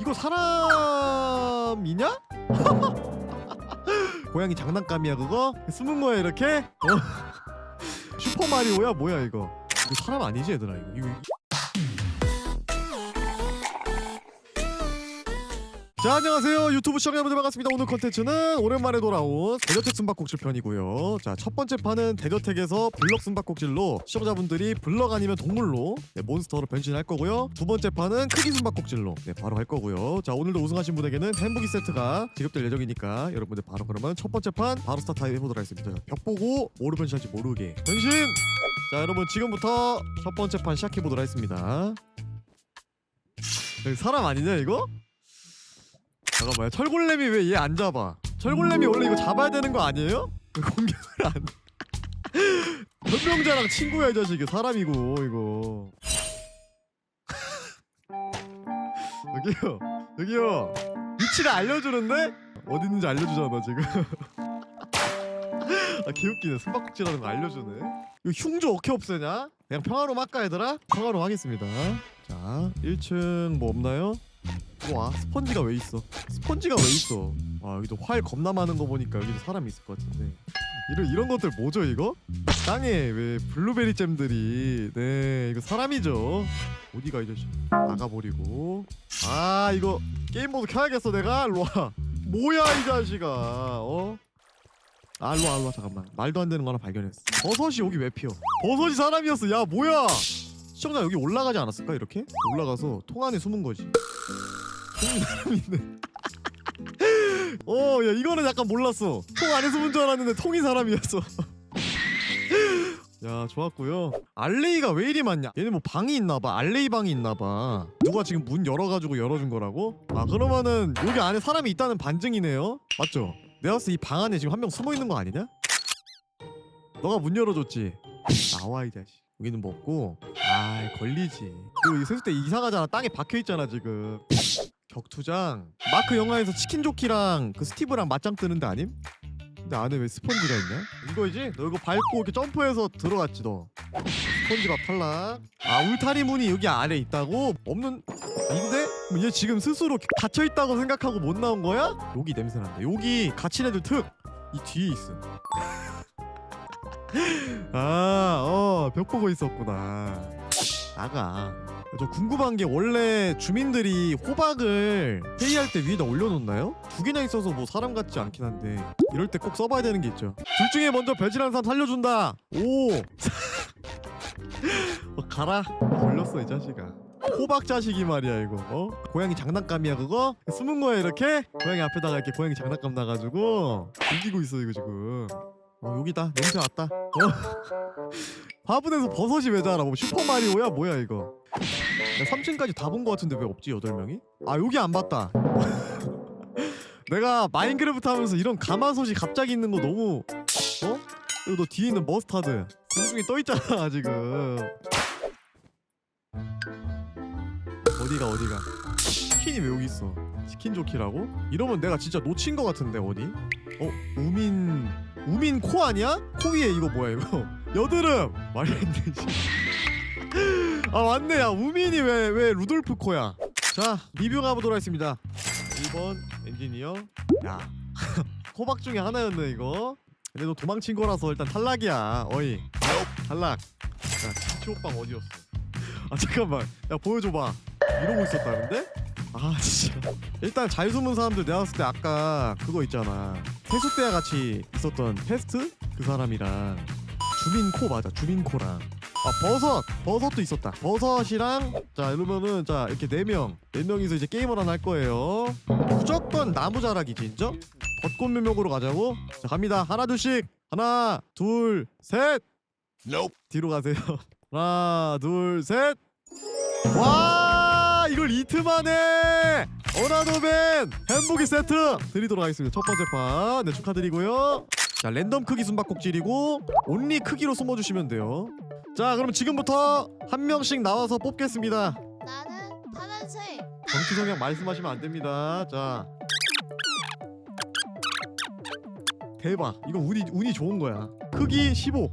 이거 사람이냐? 고양이 장난감이야 그거? 숨은 거야 이렇게? 어? 슈퍼마리오야 뭐야 이거 이거 사람 아니지 얘들아 이거, 이거 자 안녕하세요. 유튜브 시청자 여러분들 반갑습니다. 오늘 컨텐츠는 오랜만에 돌아온 대저택 숨바꼭질 편이고요. 자 첫 번째 판은 대저택에서 블럭 숨바꼭질로 시청자분들이 블럭 아니면 동물로 네, 몬스터로 변신할 거고요. 두 번째 판은 크기 숨바꼭질로 네, 바로 할 거고요. 자 오늘도 우승하신 분에게는 햄버기 세트가 지급될 예정이니까 여러분들 바로 그러면 첫 번째 판 바로 스타트 해보도록 하겠습니다. 자, 벽 보고 뭐로 변신할지 모르게 변신! 자 여러분 지금부터 첫 번째 판 시작해 보도록 하겠습니다. 여기 사람 아니냐 이거? 잠깐만요. 철골렘이 왜 얘 안 잡아? 철골렘이 원래 이거 잡아야 되는 거 아니에요? 왜 공격을 안? 현명자랑 친구야 이 자식이 사람이고 이거. 여기요, 여기요. 위치를 알려주는데 어디 있는지 알려주잖아 지금. 아 개웃기네. 숨바꼭질하는 거 알려주네. 이거 흉조 어떻게 없애냐? 그냥 평화로움 할까 얘들아? 평화로움 하겠습니다. 자, 1층 뭐 없나요? 와 스펀지가 왜 있어? 스펀지가 왜 있어? 아 여기도 활 겁나 많은 거 보니까 여기도 사람이 있을 것 같은데 이런 이런 것들 뭐죠 이거? 땅에 왜 블루베리 잼들이 네 이거 사람이죠? 어디가 이 자식? 나가버리고 아 이거 게임 모드 켜야겠어 내가 일로 와 뭐야 이 자식아 어? 아와 일로 와 잠깐만 말도 안 되는 거 하나 발견했어 버섯이 여기 왜 피어? 버섯이 사람이었어 야 뭐야 시청자 여기 올라가지 않았을까 이렇게? 올라가서 통 안에 숨은 거지 통이 사람이네 어야 이거는 약간 몰랐어. 통 안에 숨은 줄 알았는데 통이 사람이었어. 야 좋았고요. 알레이가 왜 이리 많냐? 얘네 뭐 방이 있나봐. 알레이 방이 있나봐. 누가 지금 문 열어가지고 열어준 거라고? 아 그러면은 여기 안에 사람이 있다는 반증이네요. 맞죠? 내가 봤을 때 이 방 안에 지금 한 명 숨어 있는 거 아니냐? 너가 문 열어줬지? 나와 이 자식. 여기는 뭐 없고. 아 걸리지. 그리고 이때 이상하잖아. 땅에 박혀 있잖아 지금 격투장 마크 영화에서 치킨 조끼랑 그 스티브랑 맞짱 뜨는 데 아님? 근데 안에 왜 스펀지가 있냐? 이거지? 너 이거 밟고 이렇게 점프해서 들어갔지 너 스펀지밥 탈락 아 울타리 문이 여기 안에 있다고? 없는 아닌데? 뭐얘 지금 스스로 갇혀있다고 생각하고 못 나온 거야? 여기 냄새 난다 여기 갇힌 애들 특! 이 뒤에 있어 아, 어, 벽 보고 있었구나. 나가. 저 궁금한 게 원래 주민들이 호박을 회의할 때 위에다 올려놓나요? 두 개나 있어서 뭐 사람 같지 않긴 한데 이럴 때 꼭 써봐야 되는 게 있죠. 둘 중에 먼저 배신한 사람 살려준다. 오. 어, 가라. 걸렸어 이 자식아. 호박 자식이 말이야 이거. 어? 고양이 장난감이야 그거? 숨은 거야 이렇게? 고양이 앞에다가 이렇게 고양이 장난감 놔가지고 이기고 있어 이거 지금. 어 여기다 냄새 왔다 어 화분에서 버섯이 왜 자라 뭐 슈퍼마리오야 뭐야 이거 야, 3층까지 다 본 거 같은데 왜 없지 8명이? 아 여기 안 봤다 내가 마인크래프트 하면서 이런 가마솥이 갑자기 있는 거 너무 어? 그리고 너 뒤에 있는 머스타드 공중에 떠있잖아 지금 어디가 어디가 치킨이 왜 여기 있어 치킨 조키라고? 이러면 내가 진짜 놓친 거 같은데 어디? 어? 우민 우민 코 아니야? 코 위에 이거 뭐야 이거 여드름 말이 안 되지. 아 맞네. 야 우민이 왜 왜 루돌프 코야? 자 리뷰 가보도록 하겠습니다. 1번 엔지니어. 야 호박 중에 하나였네 이거. 근데 너 도망친 거라서 일단 탈락이야. 어이. 탈락. 자 치치호빵 어디였어? 아 잠깐만. 야 보여줘봐. 이러고 있었다는데? 아 진짜. 일단 잘 숨은 사람들 내가 봤을 때 아까 그거 있잖아. 세수 때와 같이 있었던 패스트? 그 사람이랑 주민코 맞아 주민코랑. 아 버섯 버섯도 있었다. 버섯이랑 자 이러면은 자 이렇게 네명네 명이서 이제 게임을 하나 할 거예요. 무조건 나무 자락이지 인정? 벚꽃 묘목으로 가자고? 자 갑니다. 하나 둘씩. 하나 둘셋. 뒤로 가세요. 하나 둘셋와 이걸 이틀 만에 어나더맨 햄버기 세트 드리도록 하겠습니다. 첫 번째 판 네 축하드리고요 자 랜덤 크기 숨바꼭질이고 온리 크기로 숨어주시면 돼요. 자 그럼 지금부터 한 명씩 나와서 뽑겠습니다. 나는 파란색. 정치 성향 말씀하시면 안 됩니다. 자. 대박. 이거 운이 운이 좋은 거야. 크기 15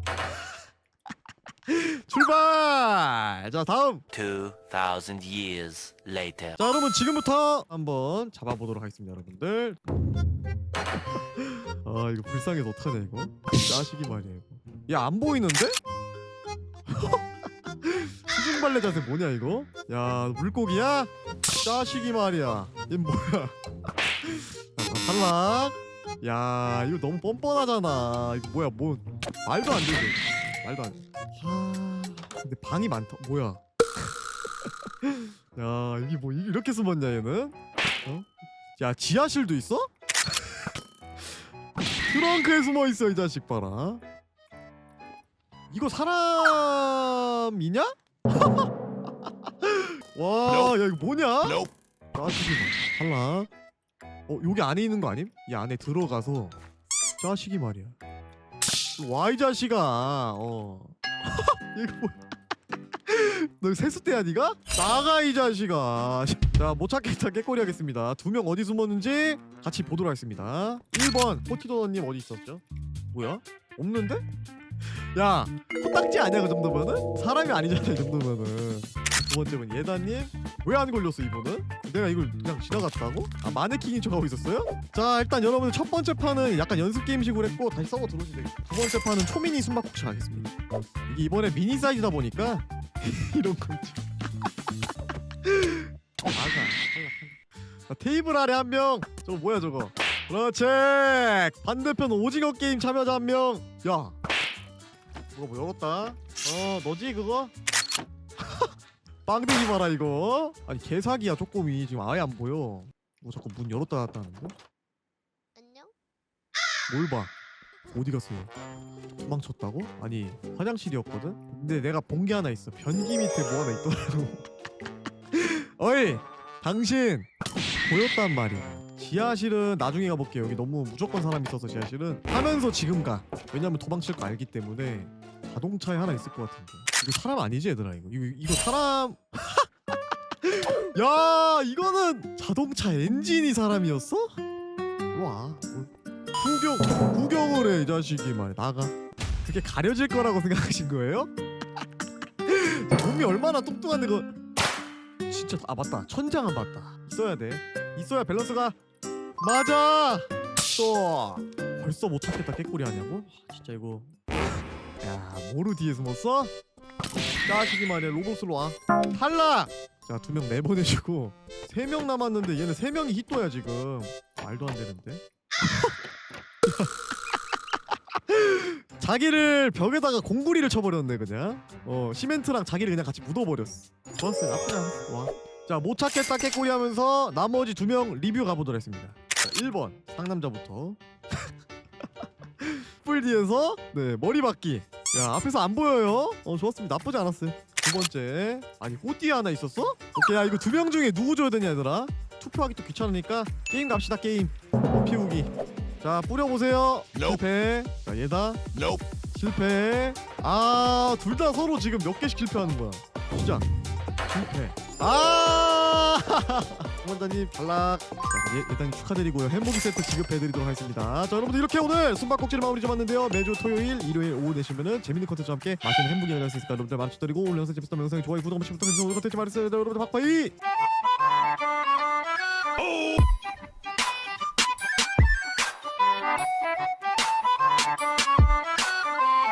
출발! 자 다음. 2,000 years later. 자 여러분 지금부터 한번 잡아보도록 하겠습니다 여러분들. 아 이거 불쌍해서 어떡하냐 이거? 짜식이 말이야 이거. 야 안 보이는데? 수중발레 자세 뭐냐 이거? 야 물고기야? 짜식이 말이야. 얘 뭐야? 자, 탈락. 야 이거 너무 뻔뻔하잖아. 이거 뭐야 뭐 말도 안 되지 말도 안 돼. 하 근데 방이 많다 뭐야 야 이게 뭐 이- 이렇게 숨었냐 얘는 어? 야 지하실도 있어? 트렁크에 숨어 있어 이 자식 봐라 이거 사람이냐? 와 야 이거 뭐냐? Nope. 짜식이 탈락 어 여기 안에 있는 거 아님? 이 안에 들어가서 짜식이 말이야 와 이 자식아 어 이거 뭐야 너 세수대야 니가? 나가 이 자식아 자못 찾겠다 깨꼬리 하겠습니다 두 명 어디 숨었는지 같이 보도록 하겠습니다 1번 포티도너님 어디 있었죠? 뭐야? 없는데? 야 코딱지 아니야 그 정도면은? 사람이 아니잖아 이 정도면은 두 번째 분 예다님 왜 안 걸렸어 이분은? 내가 이걸 그냥 지나갔다고? 아 마네킹인 척하고 있었어요? 자 일단 여러분들 첫 번째 판은 약간 연습 게임식으로 했고 다시 썩어 들어오시면 되겠다 두 번째 판은 초미니 숨바꼭질 하겠습니다 이게 이번에 미니 사이즈다 보니까 이런 거 있죠 나가 탈락, 탈락. 자, 테이블 아래 한 명. 저거 뭐야 저거? 그렇지. 반대편 오징어 게임 참여자 한 명 야. 뭐가 뭐 열었다? 어 너지 그거? 빵대기 봐라 이거. 아니 개사기야 쪼꼬미 지금 아예 안 보여. 뭐 자꾸 문 열었다 닫았다 하는데? 안녕? 뭘 봐? 어디 갔어요? 도망쳤다고? 아니 화장실이었거든? 근데 내가 본 게 하나 있어. 변기 밑에 뭐 하나 있더라고. 어이 당신! 보였단 말이야. 지하실은 나중에 가볼게요. 여기 너무 무조건 사람 있어서 지하실은. 하면서 지금 가. 왜냐면 도망칠 거 알기 때문에 자동차에 하나 있을 것 같은데. 이거 사람 아니지 얘들아 이거? 이거, 이거 사람! 야 이거는 자동차 엔진이 사람이었어? 와 구경 구경을 해 이 자식이 말 나가. 그게 가려질 거라고 생각하신 거예요? 몸이 얼마나 뚱뚱한데 그 진짜 아 맞다. 천장은 맞다. 있어야 돼. 있어야 밸런스가. 맞아! 또. 벌써 못 찾겠다 깨꼬리 하냐고? 아, 진짜 이거. 야 모루 뒤에 숨었어? 자식이 말이야 로봇으로 와. 탈락! 자 두 명 내보내주고. 세 명 남았는데 얘는 세 명이 히토야 지금. 말도 안 되는데 자기를 벽에다가 공구리를 쳐버렸네 그냥. 어 시멘트랑 자기를 그냥 같이 묻어버렸어. 좋았어요. 나쁘지 않았어 와 자 못 찾겠다 깨꼬리 하면서 나머지 두 명 리뷰 가보도록 하겠습니다. 자, 1번 상남자부터. 뿔 뒤에서 네 머리 박기. 야 앞에서 안 보여요? 어 좋았습니다. 나쁘지 않았어요. 두 번째. 아니 호띠 하나 있었어? 오케이 야 이거 두 명 중에 누구 줘야 되냐 얘들아? 투표하기 또 귀찮으니까 게임 갑시다 게임. 피우기 자 뿌려보세요. Nope. 실패. 자 얘다. Nope. 실패. 아 둘 다 서로 지금 몇 개씩 실패하는 거야? 시작 실패. 아! 탈락. 자, 예, 일단 축하드리고요. 햄버거 세트 지급해드리도록 하겠습니다. 자 여러분들 이렇게 오늘 숨바꼭질 마무리 잡았는데요. 매주 토요일 일요일 오후 내시면은 재밌는 컨텐츠와 함께 맛있는 햄버거 열수 있으니까 여러분들 많은 축하드리고 오늘 영상 재밌었다면 영상에 좋아요 구독 한 번씩 부탁드립니다 오늘 컨텐츠 여러분들 박바이